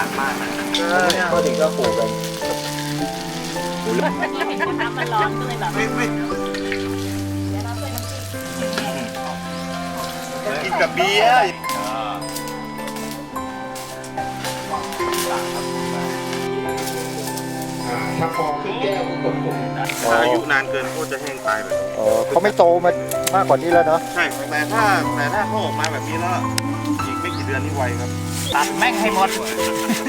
านมากนะก็ถึงก็ปลูกกันเห็นน้ำมันร้อนก็เลยแบบไม่ไม่กินกับเบียร์ถ้าอายุนานเกินก็จะแห้งตายแบบนี้อ๋อเขาไม่โตมามากกว่านี้แล้วเนาะใช่แต่ถ้าแต่ถ้าเขาออกมาแบบนี้แล้วอีกไม่กี่เดือนนี่ไวครับ ตัดแม่งให้หมด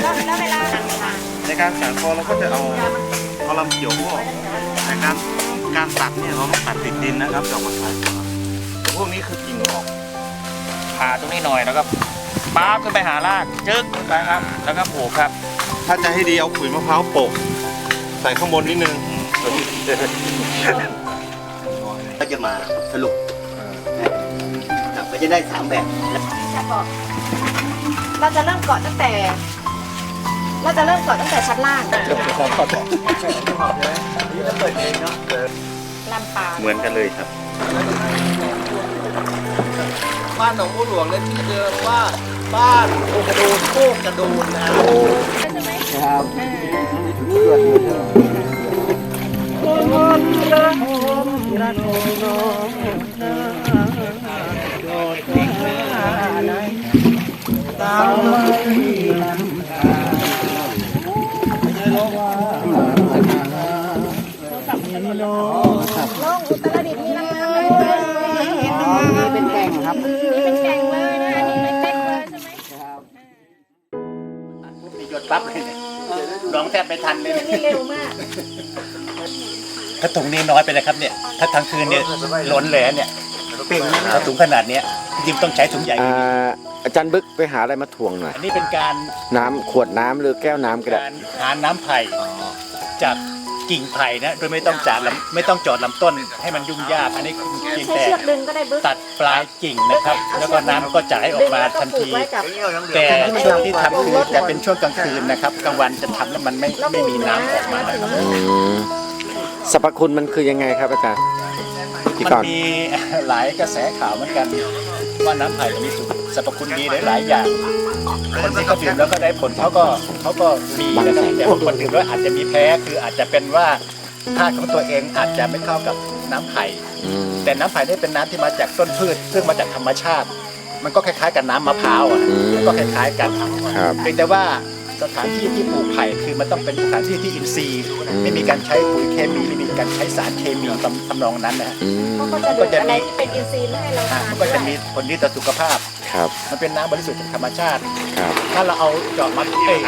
แล้วแล้วเวลาหั่นค่ะในการสานคอเราก็จะเอาเอาลำเขียวพวกแต่การการตัดเนี่ยเราต้องตัดติดดินนะครับจะเอามาใช้แต่พวกนี้คือกิ่งออกผ่าตรงนี้หน่อยแล้วก็ป้าบขึ้นไปหารากจึ๊กขึ้นไปครับ แล้วก็ปลูกครับ ถ้าจะให้ดีเอาขุยมะพร้าวโปะใส่ข้างบนนิดนึงก็จะมาสรุปครับก็จะได้สามแบบจะบอก เราจะเริ่มเกาะตั้งแต่ เราจะเริ่มเกาะตั้งแต่ชั้นล่างลำปางเหมือนกันเลยครับ บ้านหนองบัวหลวงเนี่ยที่เดิมว่าบ้านโอกระโดนโคกกระโดนนะครับ ใช่ไหมครับลงอุตรดิตถ์มีน้ำมันเลยนี่เป็นแก่งครับนี่เป็นแก่งเลยนะอันนี้เป็นแก่งเลยใช่ไหมมีหยดปั๊บเลยร้องแทบไม่ทันเลยนี่เร็วมากถ้าถุงนี้น้อยไปเลยครับเนี่ย ถ้าทั้งคืนเนี่ยล้นเลยเนี่ย ถ้าถุงขนาดเนี้ยจริงๆต้องใช้ถุงใหญ่อ่าอาจารย์บึกไปหาอะไรมาถ่วงหน่อย อันนี้เป็นการน้ำขวดน้ำหรือแก้วน้ำก็ได้ การหาน้ำไผ่จากกิ่งไผ่นะโดยไม่ต้องจาดลำไม่ต้องจอดลำต้นให้มันยุ่งยากอันนี้เพียงใช้แต่เชือกดึงก็ได้บึ๊กตัดปลายกิ่งนะครับ แล้วก็น้ำก็จะไหลออกมาทันทีดึงแล้วก็ผูกไว้กับ แต่ช่วงที่ทำคือจะเป็นช่วงกลางคืนนะครับกลางวันจะทำแล้วมันไม่ไม่มีน้ำออกมานะครับอืมสรรพคุณมันคือยังไงครับอาจารย์ ที่มันก่อน มีหลายกระแสข่าวเหมือนกัน ว่าน้ำไผ่มีสรรพคุณดีหลายๆอย่าง คนที่เขาดื่มแล้วก็ได้ผลเขาก็เขาก็มีนะครับแต่บางคนดื่มแล้วอาจจะมีแพ้คืออาจจะเป็นว่าธาตุของตัวเองอาจจะไม่เข้ากับน้ำไผ่ อืม แต่น้ำไผ่นี่เป็นน้ำที่มาจากต้นพืช ซึ่งมาจากธรรมชาติ มันก็คล้ายๆกับน้ำมะพร้าวอะมันก็คล้ายๆกันครับ เพียงแต่ว่า สถานที่ที่ปลูกไผ่คือมันต้องเป็นสถานที่ที่อินทรีย์ไม่มีการใช้ปุ๋ยเคมีไม่มีการใช้สารเคมีตำทำนองนั้นนะฮะอืมเขาก็จะดูดอะไรที่เป็นอินทรีย์ไม่ให้เราอะทานมันก็จะมีผลดีต่อสุขภาพ ครับมันเป็นน้ำบริสุทธิ์จากธรรมชาติ ครับถ้าเราเอาเจาะมาเอ้ย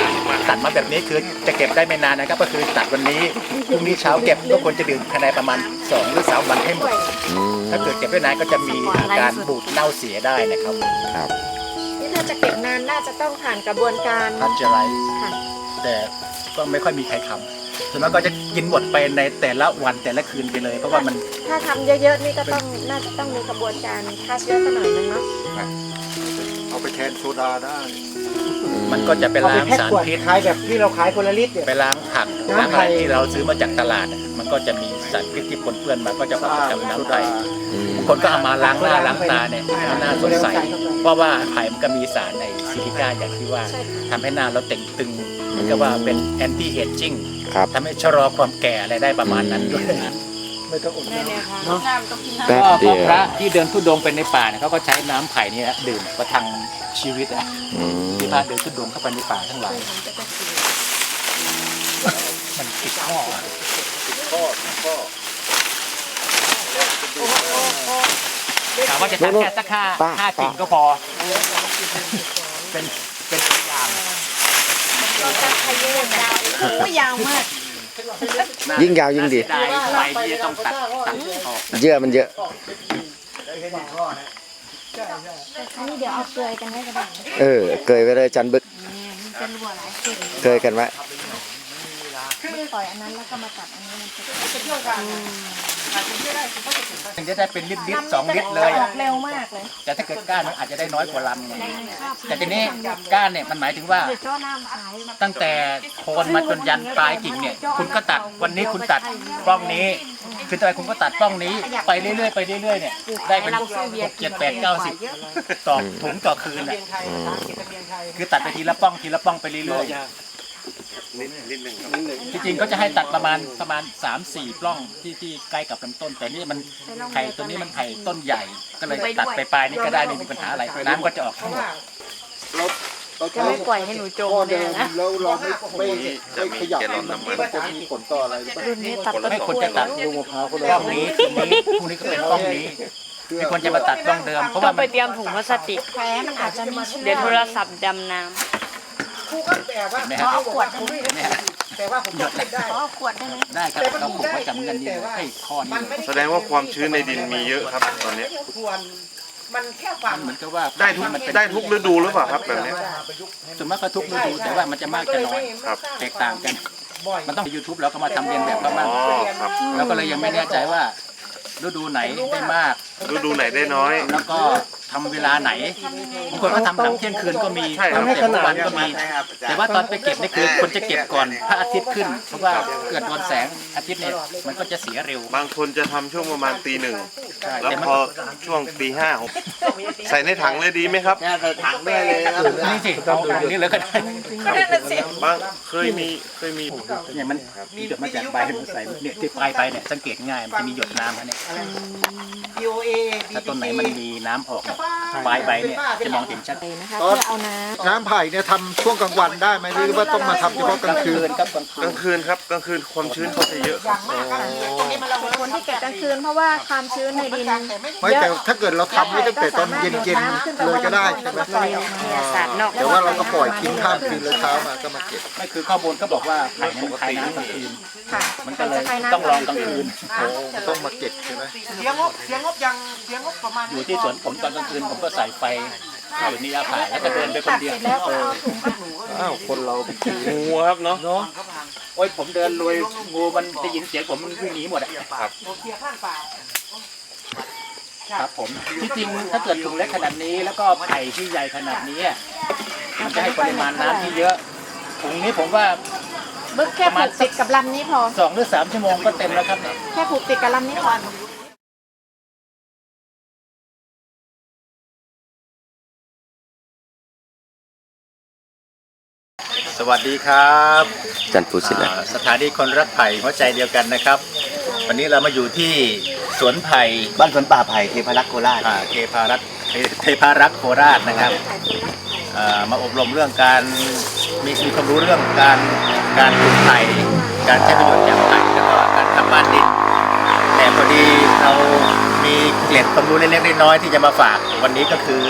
ตัดมาแบบนี้คือจะเก็บได้ไม่นานนะครับ ก็คือตัดวันนี้พรุ่งนี้เช้าเก็บก็ควรจะดื่มภายในประมาณ2หรือ3วันให้หมด้ดวยอืมถ้าเกิดเก็บไว้นานก็จะมีอาการบูดเน่าเสียได้นะครับ ครับนี่ถ้า จะเก็บนานน่าจะต้องผ่านกระบวนการพัชไรค่ะ แต่ก็ไม่ค่อยมีใครทำส่วนมากก็จะกินหมดไปในแต่ละวันแต่ละคืนไปเลย เพราะว่ามัน ถ้าทำเยอะๆนี่ก็ต้องน่าจะต้องมีกระบวนการฆ่าเชื้อสักหน่อยนึงเนาะเอาไปแทนโซดาได้ มันก็จะไปเอาไปล้างแพ็คสารขวดพิษขายแบบที่เราขายคนละลิตรเนี่ย ไปล้างผักน้ำล้างไผ่อะไรที่เราซื้อมาจากตลาดอะมันก็จะมีสารพิษที่ปนเปื้อนมาก็จะผสมกับน้ำไผ่อืมคนก็เอามาล้างหน้าล้างตาเนี่ยให้หน้าสดใส เพราะว่าไผ่มันก็มีสารในซิลิก้าอย่างที่ว่าใช่ค่ะทำให้หน้าเราเต่งตึงเหมือนกับว่าเป็นแอนตี้เอจจิ้งครับ ทำให้ชะลอความแก่อะไรได้ประมาณนั้นด้วยไม่ต้องอดน้ำน้ำต้องกินน้ำ แป๊บก็เดียวพระที่เดินทุดงเป็นในป่าเนี่ยเขาก็ใช้น้ำไผ่นี่นะดื่มประทังชีวิตอะอืมที่พระเดินทุดงเข้าไปในป่าทั้งหลายมันติดข้อถามว่าจะตัดแค่สักห้าห้ากิ่งก็พอ เป็นเป็นตัวอย่างเราจะขยี้ยาวโอ้ยยาวมาก ยิ่งยาวยิ่งดีได้ไฟที่จะต้องตัดตัดออก เยื่อมันเยอะ อันนี้เดี๋ยวเอาเกลือกันไว้ก็ได้เออ เกยไปเลยอาจารย์บึกมันจะรัวหลายเกลือเกยกันไว้ ไม่ปล่อยอันนั้นแล้วก็มาตัดอันนี้มันจะ ถึงจะได้เป็นลิตรลิตรสองลิตรเลยอออะกเร็วมากเลยแต่ถ้าเกิดก้านมันอาจจะได้น้อยกว่าลำไงแต่ทีนี้ก้านเนี่ยมันหมายถึงว่าเดี๋ยวเจ้าน้ำขายตั้งแต่โคนมาจนยันปลายกิ่งเนี่ยคุณก็ตัดวันนี้คุณตัดปล้องนี้ คือต่อไปคุณก็ตัดปล้องนี้ไปเรื่อยๆไปเรื่อยๆเนี่ยได้เป็นหกเจ็ดแปดเก้าสิบต่อถุงต่อคืนอะคือตัดไปทีละปล้องทีละปล้องไปเรื่อยๆ นิดนิดนึงครับที่จริงก็จะให้ตัดประมาณประมาณ3ามสี่ปล้องที่ที่ใกล้กับลำต้น แต่นี่มันไผ่ตัวนี้มันไผ่ต้นใหญ่ ก็เลยตัดไปปลายนี่ก็ได้ไม่มีปัญหาอะไรน้ำก็จะออกทั้งหมดเราเราจะไม่ปล่อยให้หนูจมข้อเลเดิยมนะแล้วเราไม่ไม่นี้จะไม่มีขยับแกลลอนน้ำมันมันจะมีผลต่ออะไรหรือเปล่ารุ่นนี้ตัดต้นไม่กควรล้วยจะตัดลูกมะพร้าวคนปล้องนี้ตรงนี้พรุ่งนี้ก็เป็นปล้องนี้ไม่ควรจะมาตัดปล้องเดิมเพราะต้อว่างไปมันเตรียมถุงพลาสติกแผลมันอาจจะมีเชื้อเดี๋ยวโทรศัพท์ดำน้ ไม่ขอฮะเอาขวดได้ไหมเนี่ยหยดขอเอาขวดได้ไหมได้ครับเราปลูกไว้จำเงินนี่เลยให้ข้อนี้เลยแสดงว่าความชื้นในดินมีเยอะครับตอนนี้มันเหมือนกับว่าได้ทุกมันเป็นได้ทุกฤดูหรือเปล่าครับแบบนี้ส่วนมากก็ทุกฤดูแต่ว่ามันจะมากจะน้อยครับแตกต่างกันมันต้องยูทูบแล้วก็มาทำเรียนแบบเขาบ้างอ๋อครับแล้วก็เลยยังไม่แน่ใจว่าฤดูไหนได้มากฤดูไหนได้น้อย แล้วก็ ทำเวลาไหนบางคนก็ทำหลังเที่ยงคืนก็มีใช่ครับ ทำแต่กลางวันก็มี แต่ว่าตอนไปเก็บนี่คือคนจะเก็บก่อนพระอาทิตย์ขึ้น เพราะว่าเกิดโดนแสงอาทิตย์เนี่ยมันก็จะเสียเร็ว บางคนจะทำช่วงประมาณตีหนึ่งใช่แล้วแต่มัน พอช่วงตีห้าหกใส่ในถังเลยดีไหมครับ แค่ใส่ถังได้เลยนะครับนี่สิเอาตรงนี้เลยก็ได้บางเคยมีเคยมีเนี่ยมันหยดมาจากใบให้มันใส่เนี่ยที่ปลายไปเนี่ยสังเกตง่ายมันจะมีหยดน้ำอันนี้ถ้าต้นไหนมันมีน้ำออกเนี่ย Bye. ปลายใบเนี่ยจะมองเห็นชัดเลยนะคะเพื่อเอาน้น้ำไผ่เนี่ยทำช่วงกลางวันได้ไหมหรือว่าต้องมาทำเฉพาะกลางคืนครับกลางกคืนลางคืนครับกลางคืนความชื้นเขาจะเยอะครับำคนที่เก็บกลางคืนเพราะว่าความชื้นในดินไม่แต่ถ้าเกิดเราทำไว้ตั้งแต่ตอนเย็นๆเลยก็ได้ใช่ไหมปล่อยออกมาำศาสตร์นอกแต่ว่าเราก็ปล่อยทิ้งข้ามคืนแล้วเช้ามาก็มาเก็บไม่คือข้อมูลเขาบอกว่าไข่เนี่ยมันคายน้ำกลางคืนค่ะมันก็เลยจะคายน้ำต้องลองกลางคืนโอ้ต้องมาเก็บใช่ไหมอยู่ที่สวนผมตอนกลางคืนผมก็ใส่ไฟอยู่นี่อาผายแล้วก็เดินไปคนตัดเดีเสยวร็จแล้วก็เอาถุงมาอ้าวคนเรางูครับเนาะเนาะโอ้ยผมเดินลุยงูมันได้ยินเสียงผมมันวิ่งหนีหมดอะครับครับผมที่จริงถ้าเกิดถุงเล็กขนาดนี้ แล้วก็ไผ่ที่ใหญ่ขนาดนี้อะมันจะให้ปริมาณน้ำที่เยอะถุงนี้ผมว่าบึกแค่ผูกติดกับลำนี้พอสองหรือสามชั่วโมงก็เต็มแล้วครับเนี่ยแค่ผูกติดกับลำนี้พอ วัสดีครับอาจารย์พูดสินะอ่าสถานีคนรักไผ่หัวใจเดียวกันนะครับ วันนี้เรามาอยู่ที่สวนไผ่บ้านสวนป่าไผ่เทพรักษ์โคราช อ่าเทพารักษ์เทเทพารักษ์โคราชนะครับอ่ามาอบรมเรื่องการมีมีความรู้เรื่องการการปลูกไผ่การใช้ประโยชน์จากไผ่แล้วก็การทำบ้านดินแต่พอดีเรามีเกล็ดความรู้เล็กๆน้อยๆที่จะมาฝากวันนี้ก็คือ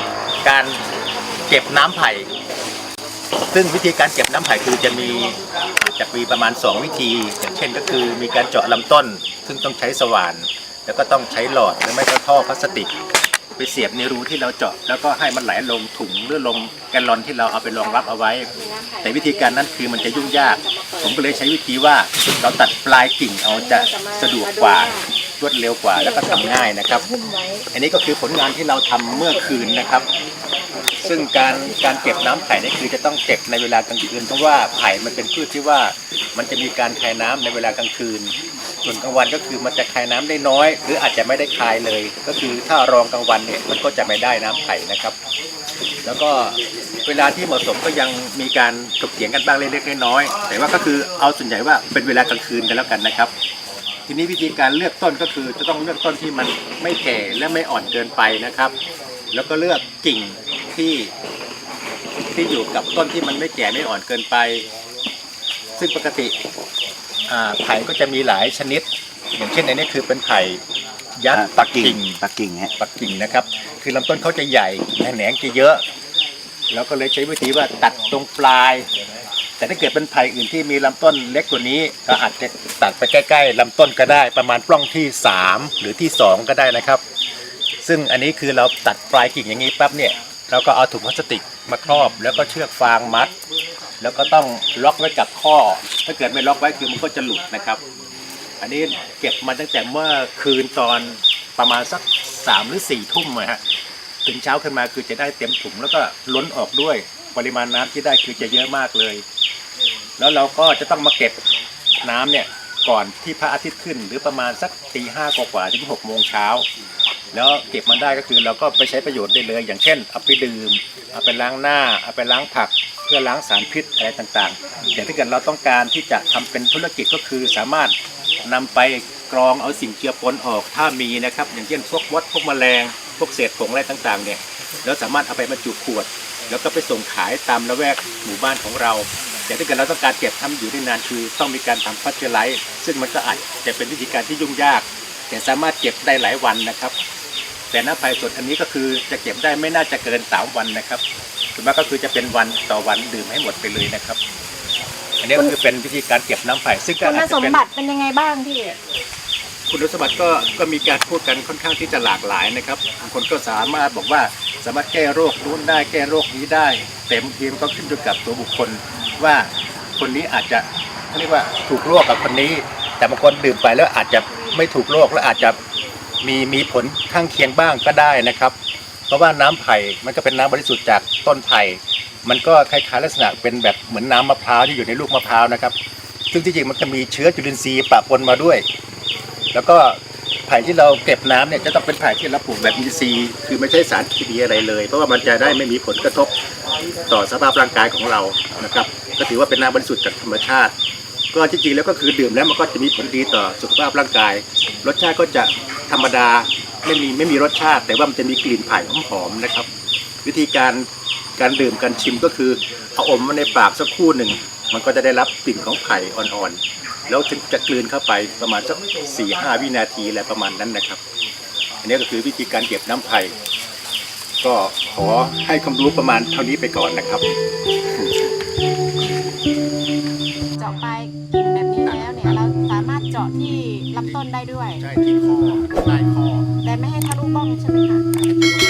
การเก็บน้ำไผ่ ซึ่งวิธีการเก็บน้ำไผ่คือจะมีจะมีประมาณ 2 วิธี อย่างเช่นก็คือมีการเจาะลำต้น ซึ่งต้องใช้สว่าน แล้วก็ต้องใช้หลอดหรือไม่ก็ท่อพลาสติก ไปเสียบในรูที่เราเจาะ แล้วก็ให้มันไหลลงถุงหรือลงแกลลอนที่เราเอาไปรองรับเอาไว้ แต่วิธีการนั้นคือมันจะยุ่งยาก ผมก็เลยใช้วิธีว่าเราตัดปลายกิ่งเอาจะสะดวกกว่า รวดเร็วกว่า แล้วก็ทำง่ายนะครับ อันนี้ก็คือผลงานที่เราทำเมื่อคืนนะครับ ซึ่งการการเก็บน้ำไผ่นี่คือจะต้องเก็บในเวลากลางคืนเพราะว่าไผ่มันเป็นพืชที่ว่ามันจะมีการคายน้ำในเวลากลางคืน ส่วนกลางวันก็คือมันจะคายน้ำได้น้อย หรืออาจจะไม่ได้คายเลย ก็คือถ้ารองกลางวันเนี่ยมันก็จะไม่ได้น้ำไผ่นะครับ แล้วก็เวลาที่เหมาะสมก็ยังมีการถกเถียงกันบ้างเล็กๆน้อยๆแต่ว่าก็คือเอาส่วนใหญ่ว่าเป็นเวลากลางคืนกันแล้วกันนะครับ ทีนี้วิธีการเลือกต้นก็คือจะต้องเลือกต้นที่มันไม่แก่และไม่อ่อนเกินไปนะครับ แล้วก็เลือกกิ่งที่ที่อยู่กับต้นที่มันไม่แก่ไม่อ่อนเกินไป ซึ่งปกติอ่าไผ่ก็จะมีหลายชนิด อย่างเช่นในนี้คือเป็นไผ่ยัดอ่าปักกิ่งปักกิ่งฮะปักกิ่งนะครับ คือลำต้นเขาจะใหญ่และแหนงจะเยอะ แล้วก็เลยใช้วิธีว่าตัดตรงปลาย แต่ถ้าเกิดเป็นไผ่อื่นที่มีลำต้นเล็กกว่านี้ ก็อาจจะตัดไปใกล้ ๆลำต้นก็ได้ประมาณปล้องที่ 3 หรือที่ 2 ก็ได้นะครับ ซึ่งอันนี้คือเราตัดปลายกิ่งอย่างนี้ปั๊บเนี่ยเราก็เอาถุงพลาสติกมาครอบ แล้วก็เชือกฟางมัด แล้วก็ต้องล็อกไว้กับข้อ ถ้าเกิดไม่ล็อกไว้คือมันก็จะหลุดนะครับ อันนี้เก็บมาตั้งแต่เมื่อคืนตอนประมาณสักสามหรือสี่ทุ่มนะฮะถึงเช้าขึ้นมาคือจะได้เต็มถุงแล้วก็ล้นออกด้วย ปริมาณน้ำที่ได้คือจะเยอะมากเลย แล้วเราก็จะต้องมาเก็บน้ำเนี่ยก่อนที่พระอาทิตย์ขึ้น หรือประมาณสักตีห้ากว่าถึงหกโมงเช้าแล้วเก็บมันได้ก็คือเราก็ไปใช้ประโยชน์ได้เลย อย่างเช่นเอาไปดื่มเอาไปล้างหน้าเอาไปล้างผักเพื่อล้างสารพิษอะไรต่างๆอย่างถ้าเกิดเราต้องการที่จะทำเป็นธุรกิจก็คือสามารถนำไปกรองเอาสิ่งเจือปนออกถ้ามีนะครับ อย่างเช่นพวกมดพวกแมลง พวกเศษผงอะไรต่างๆเนี่ยแล้วสามารถเอาไปบรรจุขวด แล้วก็ไปส่งขายตามละแวกหมู่บ้านของเรา แต่ถ้าเกิดเราต้องการเก็บทำอยู่ได้นานคือต้องมีการทำพัชเจอร์ไลท์ซึ่งมันก็อาจจะเป็นวิธีการที่ยุ่งยาก แต่สามารถเก็บได้หลายวันนะครับ แต่น้ำไผ่สดอันนี้ก็คือจะเก็บได้ไม่น่าจะเกินสามวันนะครับส่วนมากก็คือจะเป็นวันต่อวันดื่มให้หมดไปเลยนะครับ อันนี้ก็คือเป็นวิธีการเก็บน้ำไผ่ซึ่งก็คุณอาจสจะมเป็น บัติเป็นยังไงบ้างพี่ คุณสมบัติก็ก็มีการพูดกันค่อนข้างที่จะหลากหลายนะครับบางคนก็สามารถบอกว่าสามารถแก้โรคนู้นได้แก้โรคนี้ได้แต่บางทีมันก็ขึ้นอยู่กับตัวบุคคล ว่าคนนี้อาจจะเขาเรียกว่าถูกโรคกับคนนี้ แต่บางคนดื่มไปแล้วอาจจะไม่ถูกโรคและอาจจะมีมีผลข้างเคียงบ้างก็ได้นะครับ เพราะว่าน้ำไผ่มันก็เป็นน้ำบริสุทธิ์จากต้นไผ่มันก็คล้ายๆลักษณะเป็นแบบเหมือนน้ำมะพร้าวที่อยู่ในลูกมะพร้าวนะครับ ซึ่งจริงๆมันก็มีเชื้อจุลินทรีย์ปะปนมาด้วย แล้วก็ไผ่ที่เราเก็บน้ำเนี่ยจะต้องเป็นไผ่ที่เราปลูกแบบอินทรีย์คือไม่ใช่สารเคมีอะไรเลย เพราะว่ามันจะได้ไม่มีผลกระทบต่อสภาพร่างกายของเรานะครับ ก็ถือว่าเป็นน้ำบริสุทธิ์จากธรรมชาติ ก็จริงๆแล้วก็คือดื่มแล้วมันก็จะมีผลดีต่อสุขภาพร่างกาย รสชาติก็จะธรรมดาไม่มีไม่มีรสชาติ แต่ว่ามันจะมีกลิ่นไผ่หอมๆนะครับ วิธีการการดื่มการชิมก็คือเอาอมมาในปากสักครู่หนึ่งมันก็จะได้รับกลิ่นของไผ่อ่อนๆ แล้วถึงจะกลืนเข้าไปประมาณสักสี่ห้าวินาทีอะไรประมาณนั้นนะครับ อันนี้ก็คือวิธีการเก็บน้ำไผ่ก็ขอให้ความรู้ประมาณเท่านี้ไปก่อนนะครับ ได้ด้วย ใช่ที่คอใต้คอ แต่ไม่ให้ทะลุบ้องใช่ไหมคะบ